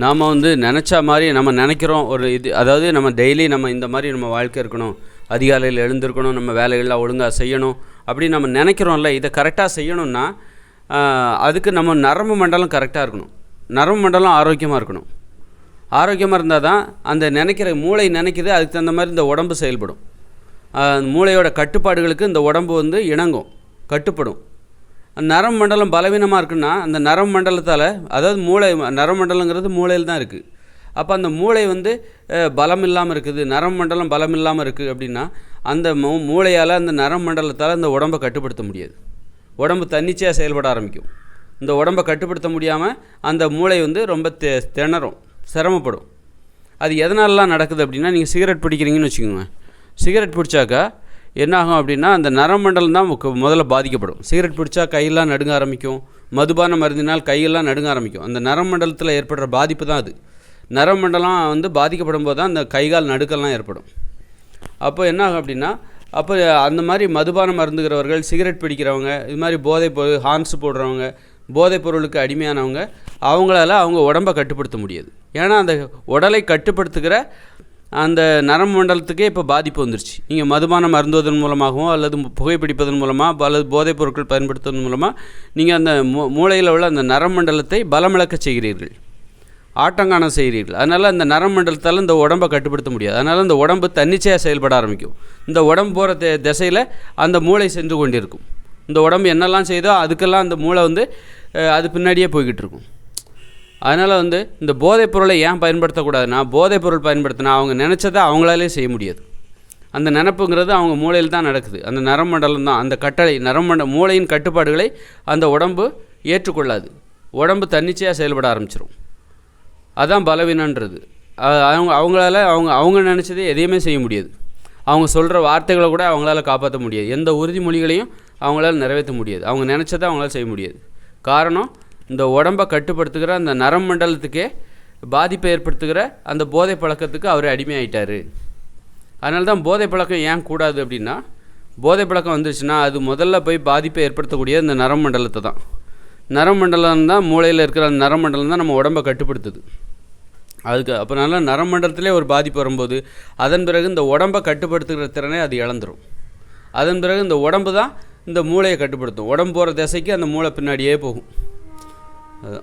நாம் வந்து நினச்சா மாதிரி நம்ம நினைக்கிறோம். ஒரு இது அதாவது நம்ம டெய்லி நம்ம இந்த மாதிரி நம்ம வாழ்க்கை இருக்கணும். அதிகாலையில் எழுந்திருக்கணும் நம்ம வேலைகள்லாம் ஒழுங்காக செய்யணும் அப்படின்னு நம்ம நினைக்கிறோம்ல இதை கரெக்டாக செய்யணும்னா அதுக்கு நம்ம நரம்பு மண்டலம் கரெக்டாக இருக்கணும். நரம்பு மண்டலம் ஆரோக்கியமாக இருக்கணும். ஆரோக்கியமாக இருந்தால் தான் அந்த நினைக்கிற மூளை நினைக்கிது அதுக்கு தகுந்த மாதிரி இந்த உடம்பு செயல்படும். மூளையோட கட்டுப்பாடுகளுக்கு இந்த உடம்பு வந்து இணங்கும் கட்டுப்படும். நரம்பு மண்டலம் பலவீனமாக இருக்குன்னா அந்த நரம்பு மண்டலத்தால் அதாவது மூளை நரம்பு மண்டலங்கிறது மூளையில் தான் இருக்குது அப்போ அந்த மூளை வந்து பலம் இல்லாமல் இருக்குது நரம்பு மண்டலம் பலம் இல்லாமல் இருக்குது அப்படின்னா அந்த மூ மூளையால் அந்த நரம்பு மண்டலத்தால் அந்த உடம்பை கட்டுப்படுத்த முடியாது. உடம்பு தன்னிச்சையாக செயல்பட ஆரம்பிக்கும். இந்த உடம்பை கட்டுப்படுத்த முடியாமல் அந்த மூளை வந்து ரொம்ப தெ திணறும் சிரமப்படும். அது எதனாலலாம் நடக்குது அப்படின்னா நீங்கள் சிகரெட் பிடிக்கிறீங்கன்னு வச்சுக்கோங்க. சிகரெட் பிடிச்சாக்கா என்னாகும் அப்படின்னா அந்த நரமண்டலம் தான் முதல்ல பாதிக்கப்படும். சிகரெட் பிடிச்சா கையெல்லாம் நடுங்க ஆரம்பிக்கும். மதுபான மருந்தினால் கையெல்லாம் நடுங்க ஆரம்பிக்கும். அந்த நரமண்டலத்தில் ஏற்படுற பாதிப்பு தான் அது. நரமண்டலம் வந்து பாதிக்கப்படும் போது தான் அந்த கைகால் நடுக்கெல்லாம் ஏற்படும். அப்போ என்னாகும் அப்படின்னா அப்போ அந்த மாதிரி மதுபானம் மருந்துகிறவர்கள் சிகரெட் பிடிக்கிறவங்க இது மாதிரி போதை பொருள் ஹார்ன்ஸ் போடுறவங்க போதைப் பொருளுக்கு அடிமையானவங்க அவங்களால அவங்க உடம்பை கட்டுப்படுத்த முடியாது. ஏன்னா அந்த உடலை கட்டுப்படுத்துகிற அந்த நரம்பு மண்டலத்துக்கே இப்போ பாதிப்பு வந்துருச்சு. நீங்கள் மதுபானம் அருந்துவதன் மூலமாகவோ அல்லது புகைப்பிடிப்பதன் மூலமாக அல்லது போதைப் பொருட்கள் பயன்படுத்துவதன் மூலமாக நீங்கள் அந்த மூ மூளையில் உள்ள அந்த நரம்பு மண்டலத்தை பலமிழக்கச் செய்கிறீர்கள். ஆட்டங்கானம் செய்கிறீர்கள். அதனால் அந்த நரமண்டலத்தால் இந்த உடம்பை கட்டுப்படுத்த முடியாது. அதனால் அந்த உடம்பு தன்னிச்சையாக செயல்பட ஆரம்பிக்கும். இந்த உடம்பு போகிற தி திசையில் அந்த மூளை சென்று கொண்டிருக்கும். இந்த உடம்பு என்னெல்லாம் செய்தோ அதுக்கெல்லாம் அந்த மூளை வந்து அது பின்னாடியே போய்கிட்டு இருக்கும். அதனால் வந்து இந்த போதைப் பொருளை ஏன் பயன்படுத்தக்கூடாதுன்னா போதைப் பொருள் பயன்படுத்தினா அவங்க நினச்சதை அவங்களாலே செய்ய முடியாது. அந்த நினப்புங்கிறது அவங்க மூளையில் தான் நடக்குது. அந்த நரமண்டலம் தான் அந்த கட்டளை நரமண்ட மூளையின் கட்டுப்பாடுகளை அந்த உடம்பு ஏற்றுக்கொள்ளாது. உடம்பு தன்னிச்சையாக செயல்பட ஆரம்பிச்சிடும் அதான் பலவீனன்றது. அவங்க அவங்களால அவங்க அவங்க நினச்சதே எதையுமே செய்ய முடியாது. அவங்க சொல்கிற வார்த்தைகளை கூட அவங்களால காப்பாற்ற முடியாது. எந்த உறுதிமொழிகளையும் அவங்களால நிறைவேற்ற முடியாது. அவங்க நினச்சதை அவங்களால செய்ய முடியாது. காரணம் இந்த உடம்பை கட்டுப்படுத்துகிற அந்த நரம் மண்டலத்துக்கே பாதிப்பை ஏற்படுத்துகிற அந்த போதை பழக்கத்துக்கு அவர் அடிமையாயிட்டார். அதனால தான் போதை பழக்கம் ஏன் கூடாது அப்படின்னா போதை பழக்கம் வந்துருச்சுன்னா அது முதல்ல போய் பாதிப்பை ஏற்படுத்தக்கூடிய இந்த நரமண்டலத்தை தான். நரமண்டலம் தான் மூளையில் இருக்கிற அந்த நரமண்டலம் தான் நம்ம உடம்பை கட்டுப்படுத்துது. அதுக்கு அப்போனால நரமண்டலத்திலே ஒரு பாதிப்பு வரும்போது அதன் பிறகு இந்த உடம்பை கட்டுப்படுத்துகிற திறனை அது இழந்துரும். அதன் பிறகு இந்த உடம்பு தான் இந்த மூளையை கட்டுப்படுத்தும். உடம்பு போகிற திசைக்கு அந்த மூளை பின்னாடியே போகும். 呃